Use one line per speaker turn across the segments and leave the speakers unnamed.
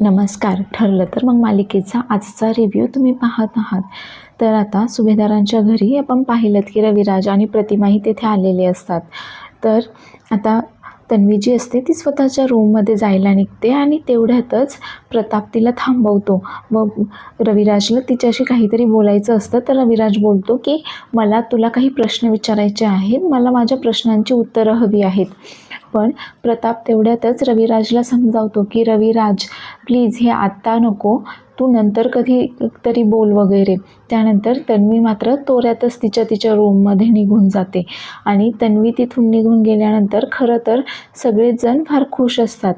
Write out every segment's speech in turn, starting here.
नमस्कार. ठरलं तर मग मालिकेचा आजचा रिव्ह्यू तुम्ही पाहत आहात. तर आता सुभेदारांच्या घरी आपण पाहिलं की रविराज आणि प्रतिमाही तेथे आलेले असतात. तर आता तन्वी जी असते ती स्वतःच्या रूममध्ये जायला निघते आणि तेवढ्यातच प्रताप तिला थांबवतो. व रविराजला तिच्याशी काहीतरी बोलायचं असतं तर रविराज बोलतो की मला तुला काही प्रश्न विचारायचे आहेत. मला माझ्या प्रश्नांची उत्तरं हवी आहेत. पण प्रताप तेवढ्यातच रविराजला समजावतो की रविराज प्लीज हे आत्ता नको. तू नंतर कधी तरी बोल वगैरे. त्यानंतर तन्वी मात्र तोऱ्यातच तिच्या तिच्या रूममध्ये निघून जाते. आणि तन्वी तिथून निघून गेल्यानंतर खरं तर सगळेजण फार खुश असतात.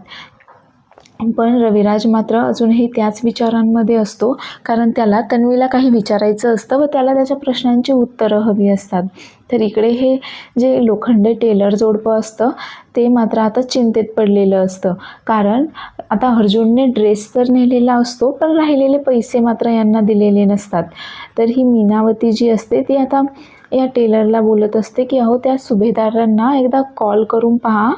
पण रविराज मात्र अजूनही त्याच विचारांमध्ये असतो कारण त्याला तन्वीला काही विचारायचं असतं व त्याला त्याच्या प्रश्नांची उत्तरं हवी असतात. तर इकडे हे जे लोखंडे टेलर जोडपं असतं ते मात्र आता चिंतेत पडलेलं असतं. कारण आता अर्जुनने ड्रेस तर नेलेला असतो पण राहिलेले पैसे मात्र यांना दिलेले नसतात. तर ही मीनावती जी असते ती आता या टेलरला बोलत असते की अहो त्या सुभेदारांना एकदा कॉल करून पहा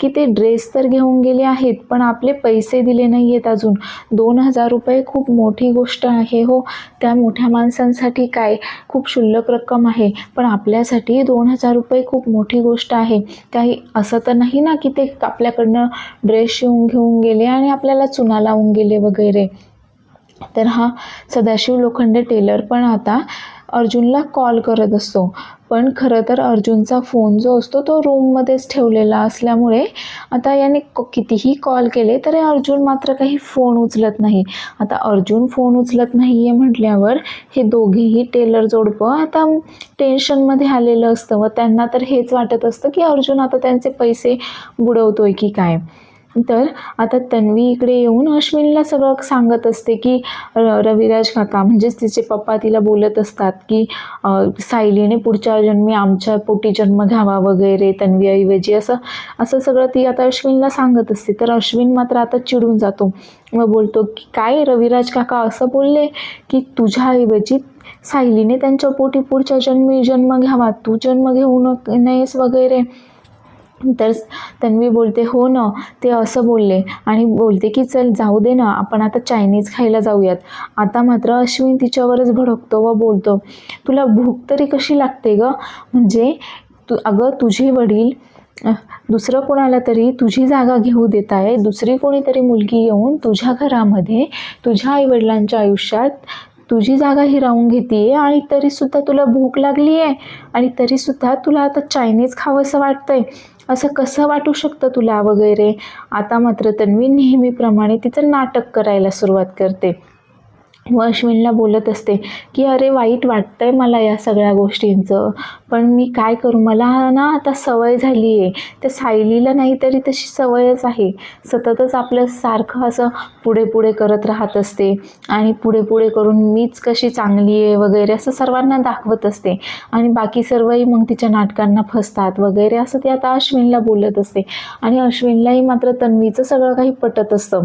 की ते ड्रेस तर घेऊन गेले आहेत पण आपले पैसे दिले नाही आहेत अजून. दोन हजार रुपये खूप मोठी गोष्ट आहे हो. त्या मोठ्या माणसांसाठी काय? खूप क्षुल्लक रक्कम आहे पण आपल्यासाठी दोन हजार रुपये खूप मोठी गोष्ट आहे. काही असं तर नाही ना की ते आपल्याकडनं ड्रेस शिवून घेऊन गेले आणि आपल्याला चुना लावून गेले वगैरे? तर हा सदाशिव लोखंडे टेलर पण आता अर्जुनला कॉल करत असतो. पण खरं तर अर्जुनचा फोन जो असतो तो रूममध्येच ठेवलेला असल्यामुळे आता याने क- कितीही कॉल केले तरी अर्जुन मात्र काही फोन उचलत नाही. आता अर्जुन फोन उचलत नाही आहे म्हटल्यावर हे दोघेही टेलर जोडपं आता टेन्शनमध्ये आलेलं असतं. व त्यांना तर हेच वाटत असतं की अर्जुन आता त्यांचे पैसे बुडवतोय की काय? तर आता तन्वी इकडे येऊन अश्विनला सगळं सांगत असते की र- रविराज काका म्हणजेच तिचे पप्पा तिला बोलत असतात की सायलीने पुढच्या जन्मी आमच्या पोटी जन्म घ्यावा वगैरे तन्वीऐवजी असं असं सगळं ती आता अश्विनला सांगत असते. तर अश्विन मात्र आता चिडून जातो मग बोलतो की काय रविराज काका असं बोलले की तुझ्याऐवजी सायलीने त्यांच्या पोटी पुढच्या जन्मी जन्म घ्यावा तू जन्म घेऊ नक नयेस वगैरे. तर तन्वी बोलते हो ना. ते असं बोलले आणि बोलते की चल जाऊ दे ना आपण आता चायनीज खायला जाऊयात. आता मात्र अश्विन तिच्यावरच भडकतो व बोलतो तुला भूक तरी कशी लागते ग? म्हणजे तू अगं तुझे वडील दुसरं कोणाला तरी तुझी जागा घेऊ देत आहे दुसरी कोणीतरी मुलगी येऊन तुझ्या घरामध्ये तुझ्या आईवडिलांच्या आयुष्यात तुझी जागा हिरावून घेते आणि तरीसुद्धा तुला भूक लागली आहे आणि तरीसुद्धा तुला आता चायनीज खावंसं वाटतंय. असं कसं वाटू शकतं तुला वगैरे? आता मात्र तन्वी नेहमीप्रमाणे तिचं नाटक करायला सुरुवात करते. व अश्विनला बोलत असते की अरे वाईट वाटतं आहे मला या सगळ्या गोष्टींचं. पण मी काय करू? मला ना आता सवय झाली आहे त्या सायलीला नाही तरी तशी सवयच आहे. सततच आपलं सारखं असं पुढे पुढे करत राहत असते. आणि पुढे पुढे करून मीच कशी चांगली आहे वगैरे असं सर्वांना दाखवत असते. आणि बाकी सर्वही मग तिच्या नाटकांना फसतात वगैरे असं ती आता अश्विनला बोलत असते. आणि अश्विनलाही मात्र तन्वीचं सगळं काही पटत असतं.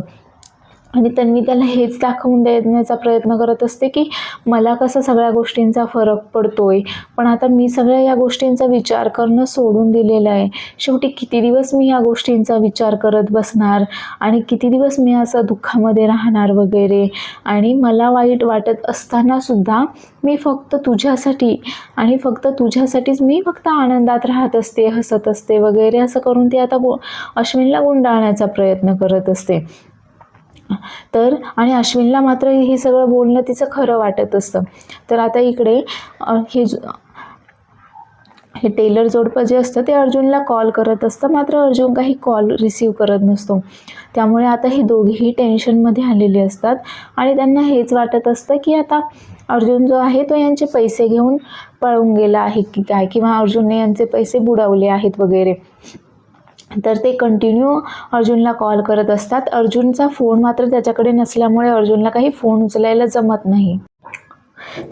आणि त्यांनी त्याला हेच दाखवून देण्याचा प्रयत्न करत असते की मला कसं सगळ्या गोष्टींचा फरक पडतोय. पण आता मी सगळ्या या गोष्टींचा विचार करणं सोडून दिलेलं आहे. शेवटी किती दिवस मी या गोष्टींचा विचार करत बसणार? आणि किती दिवस मी असं दुःखामध्ये राहणार वगैरे? आणि मला वाईट वाटत असतानासुद्धा मी फक्त तुझ्यासाठी आणि फक्त तुझ्यासाठीच मी फक्त आनंदात राहत असते हसत असते वगैरे असं करून ती आता गो अश्विनला गुंडाळण्याचा प्रयत्न करत असते. तर आणि अश्विनला मात्र हे सगळं बोलणं तिचं खरं वाटत असतं. तर आता इकडे हे हे टेलर जोडपं जे असतं ते अर्जुनला कॉल करत असतं. मात्र अर्जुन काही कॉल रिसीव करत नसतो. त्यामुळे आता हे दोघेही टेन्शनमध्ये आलेले असतात. आणि त्यांना हेच वाटत असतं की आता अर्जुन जो आहे तो यांचे पैसे घेऊन पळून गेला आहे की काय? किंवा अर्जुनने यांचे पैसे बुडवले आहेत वगैरे. तर ते कंटिन्यू अर्जुनला कॉल करत असतात. अर्जुनचा फोन मात्र त्याच्याकडे नसल्यामुळे अर्जुनला काही फोन उचलायला जमत नाही.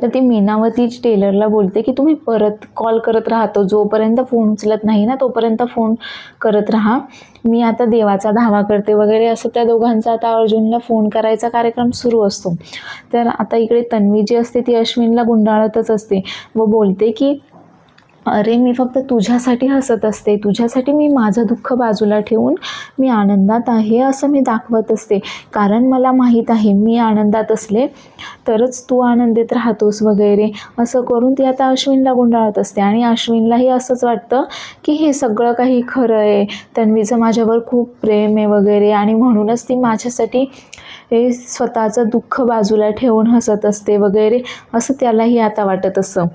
तर ती मीनावती टेलरला बोलते की तुम्ही परत कॉल करत राहतो जोपर्यंत फोन उचलत नाही ना तोपर्यंत फोन करत राहा. मी आता देवाचा धावा करते वगैरे असं त्या दोघांचा आता अर्जुनला फोन करायचा कार्यक्रम सुरू असतो. तर आता इकडे तन्वी जी असते ती अश्विनला गुंडाळतच असते व बोलते की अरे मी फक्त तुझ्यासाठी हसत असते. तुझ्यासाठी मी माझं दुःख बाजूला ठेवून मी आनंदात आहे असं मी दाखवत असते. कारण मला माहीत आहे मी आनंदात असले तरच तू आनंदित राहतोस वगैरे असं करून ती आता अश्विनला गुंडाळत असते. आणि अश्विनलाही असंच वाटतं की हे सगळं काही खरं आहे. तन्वीचं माझ्यावर खूप प्रेम आहे वगैरे. आणि म्हणूनच ती माझ्यासाठी हे स्वतःचं दुःख बाजूला ठेवून हसत असते वगैरे असं त्यालाही आता वाटत असं.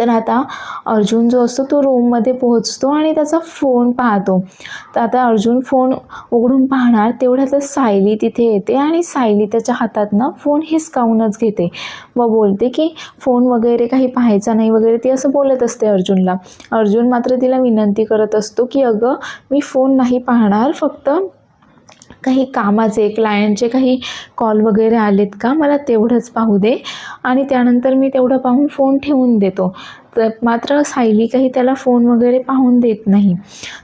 तर आता अर्जुन जो असतो तो रूममध्ये पोहोचतो आणि त्याचा फोन पाहतो. तर आता अर्जुन फोन उघडून पाहणार तेवढ्यात सायली तिथे येते आणि सायली त्याच्या हातातनं फोन हिसकावूनच घेते. व बोलते की फोन वगैरे काही पाहायचा नाही वगैरे ती असं बोलत असते अर्जुनला. अर्जुन मात्र तिला विनंती करत असतो की अगं मी फोन नाही पाहणार फक्त काही कामाचे क्लायंटचे काही कॉल वगैरे आलेत का? मला तेवढंच पाहू दे. आणि त्यानंतर मी तेवढं पाहून फोन ठेवून देतो. तर मात्र सायली काही त्याला फोन वगैरे पाहून देत नाही.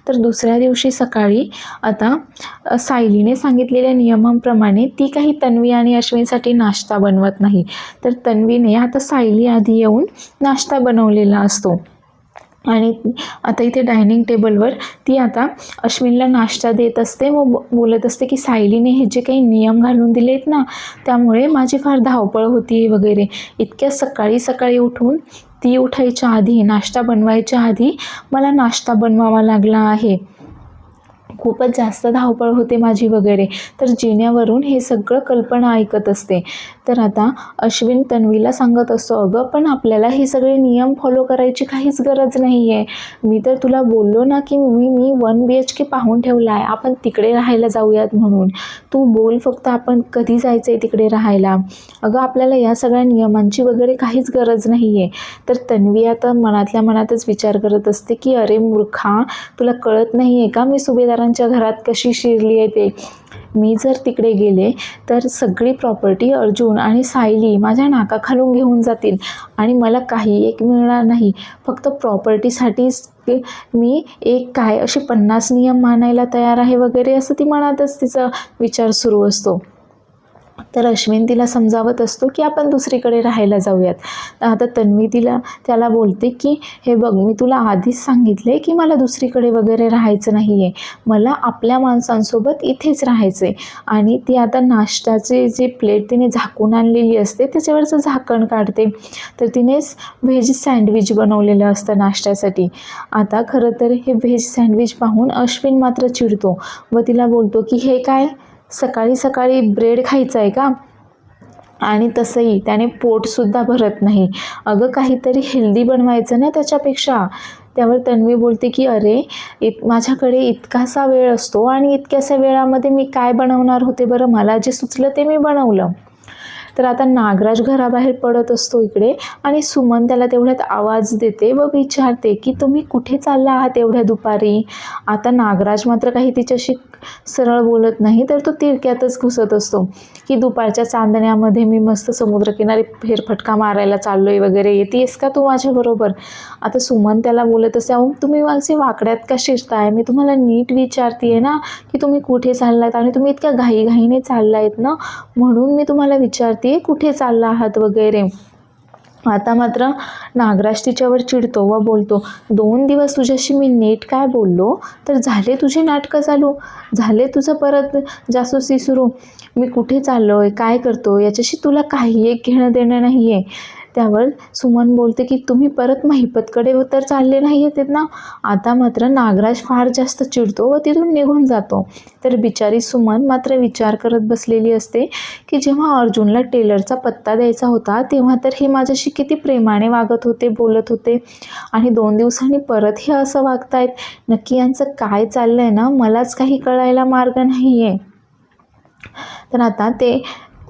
तर दुसऱ्या दिवशी सकाळी आता सायलीने सांगितलेल्या नियमांप्रमाणे ती काही तन्वी आणि अश्विनसाठी नाश्ता बनवत नाही. तर तन्वीने आता सायली आधी येऊन नाश्ता बनवलेला असतो. आणि आता इथे डायनिंग टेबलवर ती आता अश्विनला नाश्ता देत असते. व ब- बोलत असते की सायलीने हे जे काही नियम घालून दिले आहेत ना त्यामुळे माझी फार धावपळ होती वगैरे. इतक्या सकाळी सकाळी उठून ती उठायच्या आधी नाश्ता बनवायच्या आधी मला नाश्ता बनवावा लागला आहे. खूपच जास्त धावपळ होते माझी वगैरे. तर जिन्यावरून हे सगळं कल्पना ऐकत असते. तर आता अश्विन तन्वीला सांगत असतो अगं पण आपल्याला हे सगळे नियम फॉलो करायची काहीच गरज नाही आहे मी तर तुला बोललो ना की मी मी वन बी एच के पाहून ठेवला आहे आपण तिकडे राहायला जाऊयात म्हणून. तू बोल फक्त आपण कधी जायचं आहे तिकडे राहायला. अगं आपल्याला या सगळ्या नियमांची वगैरे काहीच गरज नाही आहे तर तन्वी आता मनातल्या मनातच विचार करत असते की अरे मूर्खा तुला कळत नाही आहे का मी सुभेदारांच्या घरात कशी शिरली आहे ते? मी जर तिकडे गेले तर सगळी प्रॉपर्टी अर्जुन आणि सायली माझ्या नाकाखालून घेऊन जातील आणि मला काही एक मिळणार नाही. फक्त प्रॉपर्टीसाठीच मी एक काय असे पन्नास नियम मानायला तयार आहे वगैरे असं ती मनातच तिचा विचार सुरू असतो. तर अश्विन तिला समजावत असतो की आपण दुसरीकडे राहायला जाऊयात. तर आता तन्वी तिला त्याला बोलते की हे बघ मी तुला आधीच सांगितले की मला दुसरीकडे वगैरे राहायचं नाही आहे मला आपल्या माणसांसोबत इथेच राहायचं आहे आणि ती आता नाश्त्याचे जे प्लेट तिने झाकून आणलेली असते त्याच्यावरचं झाकण काढते. तर तिनेच व्हेज सँडविच बनवलेलं असतं नाश्त्यासाठी. आता खरं तर हे व्हेज सँडविच पाहून अश्विन मात्र चिडतो व तिला बोलतो की हे काय? सकाळी सकाळी ब्रेड खायचा आहे का? आणि तसंही त्याने पोटसुद्धा भरत नाही. अगं काहीतरी हेल्दी बनवायचं ना त्याच्यापेक्षा. त्यावर तन्वी बोलते की अरे इत माझ्याकडे इतकासा वेळ असतो आणि इतक्याशा वेळामध्ये मी काय बनवणार होते बरं? मला जे सुचलं ते मी बनवलं. तर आता नागराज घराबाहेर पडत असतो इकडे आणि सुमन त्याला तेवढ्यात आवाज देते व विचारते की तुम्ही कुठे चालला आहात एवढ्या दुपारी? आता नागराज मात्र काही तिच्याशी सरळ बोलत नाही तर तो तिरक्यातच घुसत असतो. की दुपारच्या चांदण्यामध्ये मी मस्त समुद्रकिनारी फेरफटका मारायला चाललो आहे वगैरे येतेस का तू माझ्याबरोबर आता सुमन त्याला बोलत असते अहो तुम्ही माझे वाकड्यात का शिरताय? मी तुम्हाला नीट विचारते ना की तुम्ही कुठे चाललायत आणि तुम्ही इतक्या घाईघाईने चाललायत ना? म्हणून मी तुम्हाला विचारते कुठे चालला आहात वगैरे. आता मात्र नागराज तिच्यावर चिडतो व बोलतो दोन दिवस तुझ्याशी मी नीट काय बोललो? तर झाले तुझे नाटकं चालू? झाले तुझं परत जासूसी सुरू? मी कुठे चाललो आहे काय करतो याच्याशी तुला काही एक घेणं देणं नाही आहे त्यावर सुमन बोलते की तुम्ही परत महिपतकडे तर चालले नाही आहेत ना? आता मात्र नागराज फार जास्त चिडतो व तिथून निघून जातो. तर बिचारी सुमन मात्र विचार करत बसलेली असते की जेव्हा अर्जुनला टेलरचा पत्ता द्यायचा होता तेव्हा तर हे माझ्याशी किती प्रेमाने वागत होते बोलत होते. आणि दोन दिवसांनी परत हे असं वागतायत. नक्की यांचं काय चाललं आहे ना? मलाच काही कळायला मार्ग नाही आहे तर आता ते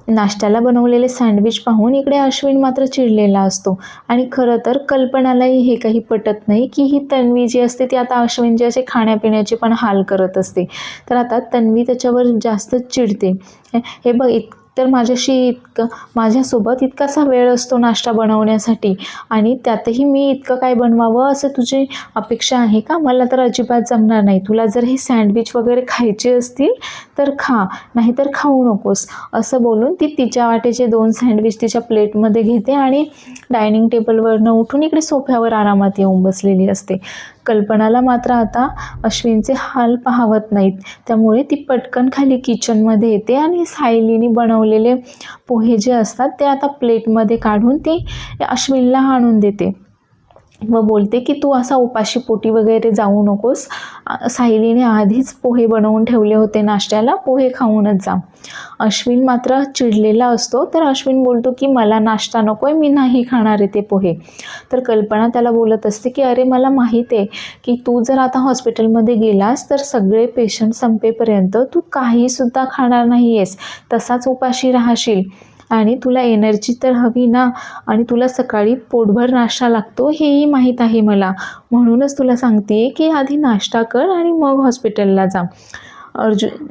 नाश्त्याला बनवलेले सँडविच पाहून इकडे अश्विन मात्र चिडलेला असतो. आणि खरं तर कल्पनालाही हे काही पटत नाही की ही तन्वी जी असते ती आता अश्विनचे असे खाण्यापिण्याचे पण हाल करत असते. तर आता तन्वी त्याच्यावर जास्त चिडते. हे- हे बघ इत तर माझ्याशी इतकं माझ्यासोबत इतकासा वेळ असतो नाश्ता बनवण्यासाठी आणि त्यातही मी इतकं काय बनवावं असं तुझी अपेक्षा आहे का? मला तर अजिबात जमणार नाही. तुला जर हे सँडविच वगैरे खायचे असतील तर खा नाहीतर खाऊ नकोस. असं बोलून ती तिच्या वाटेचे दोन सँडविच तिच्या प्लेटमध्ये घेते आणि डायनिंग टेबलवरनं उठून इकडे सोफ्यावर आरामात येऊन बसलेली असते. कल्पनाला मात्र आता अश्विनचे हाल पाहवत नाहीत. त्यामुळे ती पटकन खाली किचनमध्ये येते आणि सायलीने बनवलेले पोहे जे असतात ते आता प्लेटमध्ये काढून ती अश्विनला आणून देते. व बोलते की तू असा उपाशी पोटी वगैरे जाऊ नकोस. सायलीने आधीच पोहे बनवून ठेवले होते नाश्त्याला पोहे खाऊनच जा. अश्विन मात्र चिडलेला असतो तर अश्विन बोलतो की मला नाश्ता नको आहे मी नाही खाणार आहे ते पोहे. तर कल्पना त्याला बोलत असते की अरे मला माहीत आहे की तू जर आता हॉस्पिटलमध्ये गेलास तर सगळे पेशंट संपेपर्यंत तू काहीसुद्धा खाणार नाही आहेस तसाच उपाशी राहशील. आणि तुला एनर्जी तर हवी ना आणि तुला सकाळी पोटभर नाश्ता लागतो हेही माहीत आहे मला. म्हणूनच तुला सांगते की आधी नाश्ता कर आणि मग हॉस्पिटलला जा. अर्जुन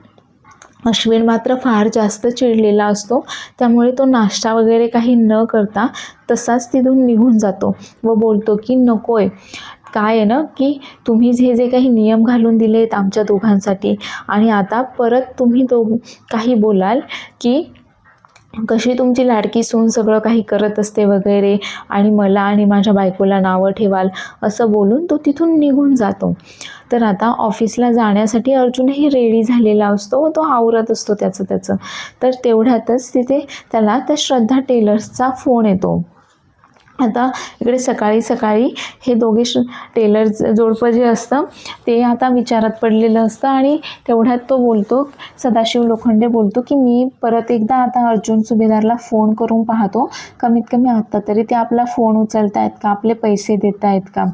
अश्विन मात्र फार जास्त चिडलेला असतो. त्यामुळे तो नाश्ता वगैरे काही न करता तसाच तिथून निघून जातो व बोलतो की नको आहे काय आहे ना की तुम्ही जे जे काही नियम घालून दिले आहेत आमच्या दोघांसाठी आणि आता परत तुम्ही दो काही बोलाल की कशी तुमची लाडकी सून सगळं काही करत असते वगैरे आणि मला आणि माझ्या बायकोला नावं ठेवाल असं बोलून तो तिथून निघून जातो. तर आता ऑफिसला जाण्यासाठी अर्जुनही रेडी झालेला असतो व तो आवरत असतो त्याचं त्याचं. तर तेवढ्यातच तिथे त्याला त्या श्रद्धा टेलर्सचा फोन येतो. आता इकडे सकाळी सकाळी हे दोघे श टेलर जोडपं जे असतं ते आता विचारात पडलेलं असतं आणि तेवढ्यात तो बोलतो सदाशिव लोखंडे बोलतो की मी परत एकदा आता अर्जुन सुभेदारला फोन करून पाहतो. कमीत कमी आत्ता तरी ते आपला फोन उचलत आहेत का? आपले पैसे देत आहेत का?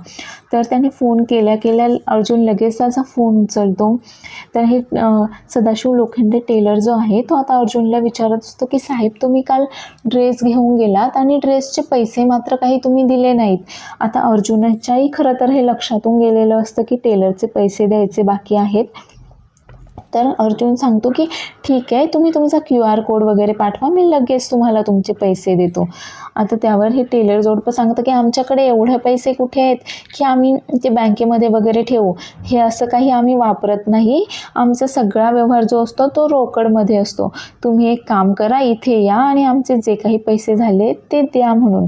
तर त्याने फोन केल्या केल्या अर्जुन लगेच त्याचा फोन उचलतो. तर हे सदाशिव लोखंडे टेलर जो आहे तो आता अर्जुनला विचारत असतो की साहेब तुम्ही काल ड्रेस घेऊन गेलात आणि ड्रेसचे पैसे मात्र काही तुम्ही दिले नाहीत. आता अर्जुनाच्याही खरं तर हे लक्षातून गेलेलं असतं की टेलरचे पैसे द्यायचे बाकी आहेत. तर अर्जुन सांगतो की ठीक आहे तुम्ही तुमचा क्यू आर कोड वगैरे पाठवा मी लगेच तुम्हाला तुमचे पैसे देतो. आता त्यावर हे टेलर जोडपं सांगतं की आमच्याकडे एवढे पैसे कुठे आहेत की आम्ही ते बँकेमध्ये वगैरे ठेवू? हे असं काही आम्ही वापरत नाही. आमचा सगळा व्यवहार जो असतो तो रोकडमध्ये असतो. तुम्ही एक काम करा इथे या आणि आमचे जे काही पैसे झाले ते द्या म्हणून.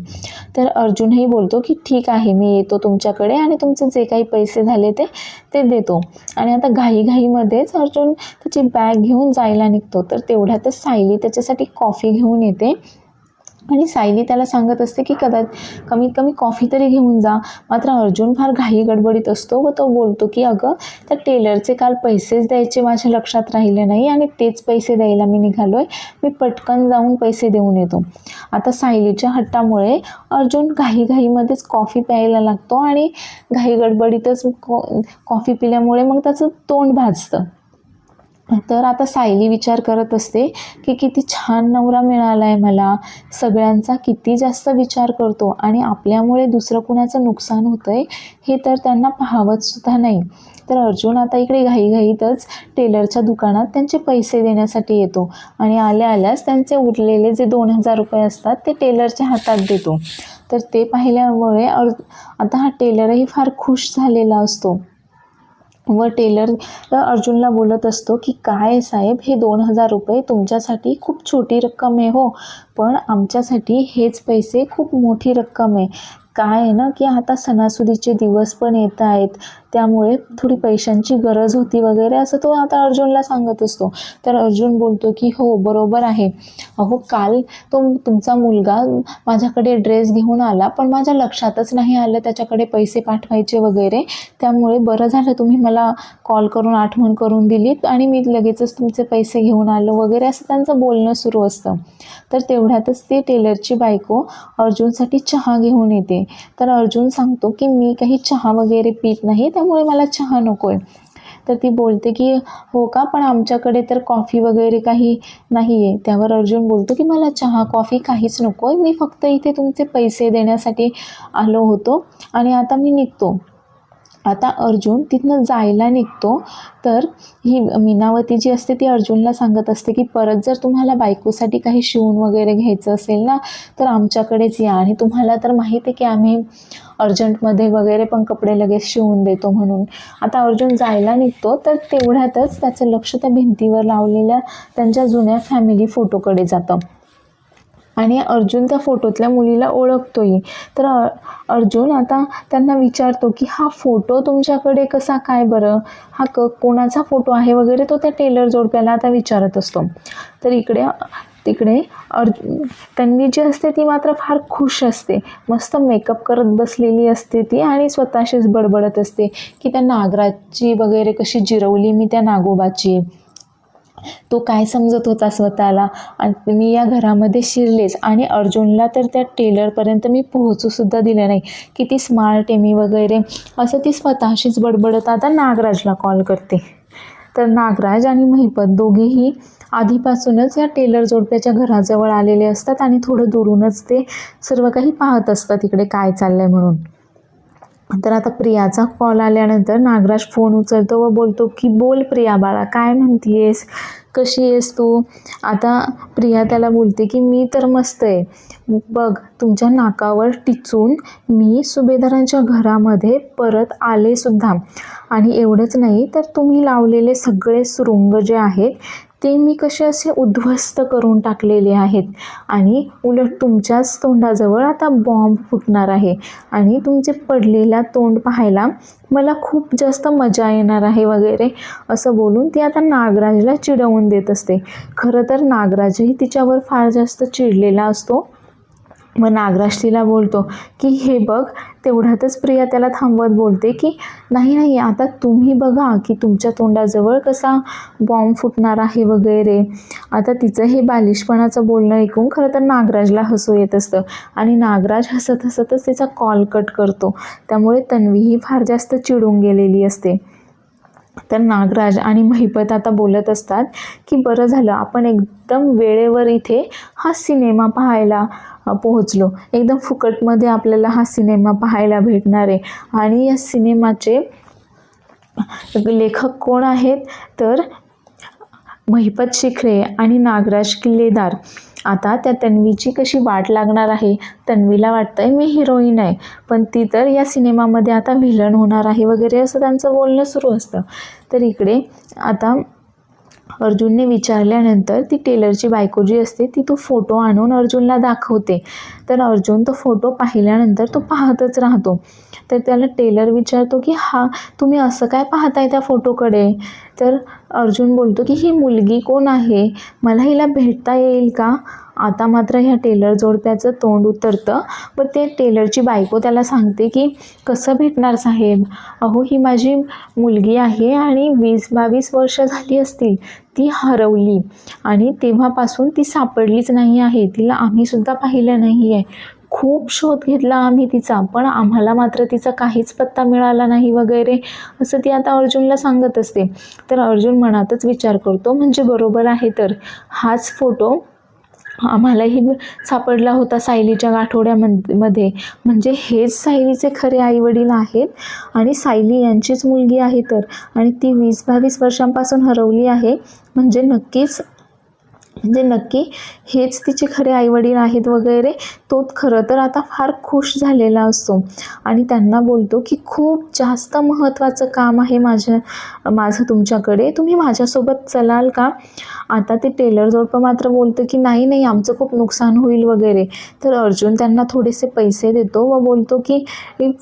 तर अर्जुनही बोलतो की ठीक आहे मी येतो तुमच्याकडे आणि तुमचे जे काही पैसे झाले ते ते देतो. आणि आता घाईघाईमध्येच अर्जुन त्याची बॅग घेऊन जायला निघतो. तर तेवढ्यातच सायली त्याच्यासाठी कॉफी घेऊन येते. आणि सायली त्याला सांगत असते की कदाच कमीत कमी कॉफी तरी घेऊन जा. मात्र अर्जुन फार घाई गडबडीत असतो व तो बोलतो की अगं त्या टेलरचे काल पैसेच द्यायचे माझ्या लक्षात राहिले नाही आणि तेच पैसे द्यायला मी निघालो आहे मी पटकन जाऊन पैसे देऊन येतो. आता सायलीच्या हट्टामुळे अर्जुन घाईघाईमध्येच कॉफी प्यायला लागतो आणि घाई गडबडीतच कॉफी पिल्यामुळे मग त्याचं तोंड भाजतं. तर आता सायली विचार करत असते की किती छान नवरा मिळाला आहे मला. सगळ्यांचा किती जास्त विचार करतो आणि आपल्यामुळे दुसरं कुणाचं नुकसान होतं आहे हे तर त्यांना पाहावतसुद्धा नाही. तर अर्जुन आता इकडे घाईघाईतच टेलरच्या दुकानात त्यांचे पैसे देण्यासाठी येतो आणि आल्या आल्यास त्यांचे उरलेले जे दोन हजार रुपये असतात ते टेलरच्या हातात देतो. तर ते पाहिल्यामुळे अर आता हा टेलरही फार खुश झालेला असतो. व टेलर अर्जुनला बोलत असतो की काय साहेब हे दोन हजार रुपये तुमच्यासाठी खूप छोटी रक्कम आहे हो पण आमच्यासाठी हेच पैसे खूप मोठी रक्कम आहे. काय आहे ना की आता सणासुदीचे दिवस पण येत आहेत त्यामुळे थोडी पैशांची गरज होती वगैरे असं तो आता अर्जुनला सांगत असतो. तर अर्जुन बोलतो की हो बरोबर आहे. अहो काल तो तुमचा मुलगा माझ्याकडे ड्रेस घेऊन आला पण माझ्या लक्षातच नाही आलं त्याच्याकडे पैसे पाठवायचे वगैरे. त्यामुळे बरं झालं तुम्ही मला कॉल करून आठवण करून दिलीत आणि मी लगेचच तुमचे पैसे घेऊन आलो वगैरे असं त्यांचं बोलणं सुरू असतं. तर तेवढ्यातच ती टेलरची बायको अर्जुनसाठी चहा घेऊन येते. तर अर्जुन सांगतो की मी काही चहा वगैरे पित नाही त्यामुळे मला चहा नको आहे तर ती बोलते की हो का? पण आमच्याकडे तर कॉफी वगैरे काही नाही आहे त्यावर अर्जुन बोलतो की मला चहा कॉफी काहीच नको आहे मी फक्त इथे तुमचे पैसे देण्यासाठी आलो होतो आणि आता मी निघतो. आता अर्जुन तिथनं जायला निघतो. तर ही मीनावती जी असते ती अर्जुनला सांगत असते की परत जर तुम्हाला बायकोसाठी काही शिवून वगैरे घ्यायचं असेल ना तर आमच्याकडेच या आणि तुम्हाला तर माहीत आहे की आम्ही अर्जंटमध्ये वगैरे पण कपडे लगेच शिवून देतो म्हणून. आता अर्जुन जायला निघतो तर तेवढ्यातच त्याचं लक्ष त्या भिंतीवर लावलेल्या त्यांच्या जुन्या फॅमिली फोटोकडे जातं. आणि अर्जुन त्या फोटोतल्या मुलीला ओळखतोही. तर अर्जुन आता त्यांना विचारतो की हा फोटो तुमच्याकडे कसा काय बरं? हा क कोणाचा फोटो आहे वगैरे तो त्या टेलर जोडप्याला आता विचारत असतो. तर इकडे तिकडे अर्जुन तन्वी जी असते ती मात्र फार खुश असते. मस्त मेकअप करत बसलेली असते ती आणि स्वतःशीच बडबडत असते की त्या नागराची वगैरे कशी जिरवली मी त्या नागोबाची. तो काय समजत होता स्वतःला? आणि मी या घरामध्ये शिरलेच. आणि अर्जुनला तर त्या टेलरपर्यंत मी पोहोचूसुद्धा दिलं नाही. किती स्मार्ट आहे मी वगैरे. असं ती स्वतःशीच बडबडत आता नागराजला कॉल करते. तर नागराज आणि महिपत दोघेही आधीपासूनच या टेलर जोडप्याच्या घराजवळ आलेले असतात आणि थोडं दुरूनच ते सर्व काही पाहत असतात इकडे काय चाललं आहे म्हणून. तर आता प्रियाचा कॉल आल्यानंतर नागराज फोन उचलतो व बोलतो की बोल प्रिया बाळा काय म्हणतीयेस? कशी आहेस तू? आता प्रिया त्याला बोलते की मी तर मस्त आहे. बघ तुमच्या नाकावर टिचून मी सुभेदारांच्या घरामध्ये परत आले सुद्धा आणि एवढंच नाही तर तुम्ही लावलेले सगळे सुरुंग जे आहेत ते मी कसे असे उद्ध्वस्त करून टाकलेले आहेत? आणि उलट तुमच्याच तोंडाजवळ आता बॉम्ब फुटणार आहे. आणि तुमचे पडलेला तोंड पाहायला मला खूप जास्त मजा येणार आहे वगैरे असं बोलून ती आता नागराजला चिडवून देत असते. खरं तर नागराजही तिच्यावर फार जास्त चिडलेला असतो. मग नागराश्रीला बोलतो की हे बघ तेवढ्यातच प्रिया त्याला थांबवत बोलते की नाही नाही आता तुम्ही बघा की तुमच्या तोंडाजवळ कसा बॉम्ब फुटणार आहे वगैरे. आता तिचं हे बालिशपणाचं बोलणं ऐकून खरं तर नागराजला हसू येत असतं आणि नागराज हसत हसतच तिचा कॉल कट करतो. त्यामुळे तन्वीही फार जास्त चिडून गेलेली असते. तर नागराज आणि महिपत आता बोलत असतात की बरं झालं आपण एकदम वेळेवर इथे हा सिनेमा पाहायला पोहोचलो. एकदम फुकटमध्ये आपल्याला हा सिनेमा पाहायला भेटणार आहे. आणि या सिनेमाचे लेखक कोण आहेत? तर महिपत शिखरे आणि नागराज किल्लेदार. आता त्या तन्वीची कशी वाट लागणार आहे? तन्वीला वाटतंय मी हिरोईन आहे. पण ती तर या सिनेमामध्ये आता व्हिलन होणार आहे वगैरे असं त्यांचं बोलणं सुरू असतं. तर इकडे आता अर्जुनने विचारल्यानंतर ती टेलरची बायको जी असते ती तो फोटो आणून अर्जुनला दाखवते. तर अर्जुन तो फोटो पाहिल्यानंतर तो पाहतच राहतो. तर त्याला टेलर विचारतो की हा तुम्ही असं काय पाहताय त्या फोटोकडे? तर अर्जुन बोलतो की ही मुलगी कोण आहे? मला हिला भेटता येईल का? आता मात्र ह्या टेलर जोडप्याचं तोंड उतरतं. व ते टेलरची बायको त्याला सांगते की कसं भेटणार साहेब? अहो ही माझी मुलगी आहे आणि वीस बावीस वर्ष झाली असतील. ती हरवली आणि तेव्हापासून ती सापडलीच नाही आहे. तिला आम्हीसुद्धा पाहिलं नाही आहे खूप शोध घेतला आम्ही तिचा पण आम्हाला मात्र तिचा काहीच पत्ता मिळाला नाही वगैरे असं ती आता अर्जुनला सांगत असते. तर अर्जुन मनातच विचार करतो म्हणजे बरोबर आहे तर. हाच फोटो आम्हालाही सापडला होता सायलीच्या गाठोड्यामध्ये. मध्ये म्हणजे हेच सायलीचे खरे आईवडील आहेत आणि सायली यांचीच मुलगी आहे तर. आणि ती वीस बावीस वर्षांपासून हरवली आहे. म्हणजे नक्कीच म्हणजे नक्की हेच तिचे खरे आईवडील आहेत वगैरे तो खरं तर आता फार खुश झालेला असतो. आणि त्यांना बोलतो की खूप जास्त महत्त्वाचं काम आहे माझ्या माझं तुमच्याकडे. तुम्ही माझ्यासोबत चलाल का? आता ते टेलर जोडपं मात्र बोलतं की नाही नाही आमचं खूप नुकसान होईल वगैरे. तर अर्जुन त्यांना थोडेसे पैसे देतो व बोलतो की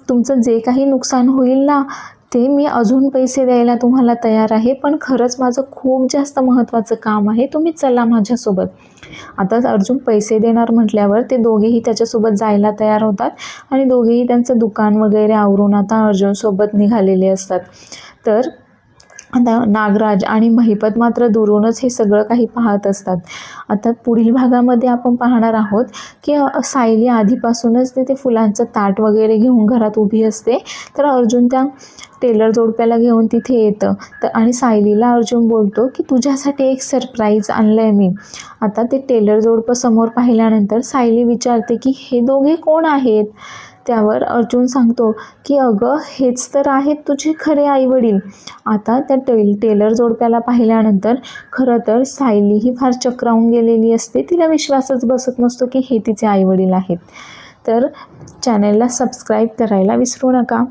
तुमचं जे काही नुकसान होईल ना ते मी अजून पैसे द्यायला तुम्हाला तयार आहे पण खरंच माझं खूप जास्त महत्त्वाचं काम आहे तुम्ही चला माझ्यासोबत. आता अर्जुन पैसे देणार म्हटल्यावर ते दोघेही त्याच्यासोबत जायला तयार होतात आणि दोघेही त्यांचं दुकान वगैरे आवरून आता अर्जुनसोबत निघालेले असतात. तर आता नागराज आणि महिपत मात्र दुरूनच हे सगळं काही पाहत असतात. आता पुढील भागामध्ये आपण पाहणार आहोत की सायली आधीपासूनच तिथे फुलांचं ताट वगैरे घेऊन घरात उभी असते. तर अर्जुन त्या टेलर जोडप्याला घेऊन तिथे येतं. तर आणि सायलीला अर्जुन बोलतो की तुझ्यासाठी एक सरप्राईज आणलं आहे मी. आता ते टेलर जोडपं समोर पाहिल्यानंतर सायली विचारते की हे दोघे कोण आहेत? त्यावर अर्जुन सांगतो की अगं हेच तर आहेत तुझे खरे आईवडील. आता त्या टेल टेलर जोडप्याला पाहिल्यानंतर खरं तर सायली ही फार चक्रावून गेलेली असते. तिला विश्वासच बसत नसतो की हे तिचे आईवडील आहेत. तर चॅनलला सबस्क्राईब करायला विसरू नका.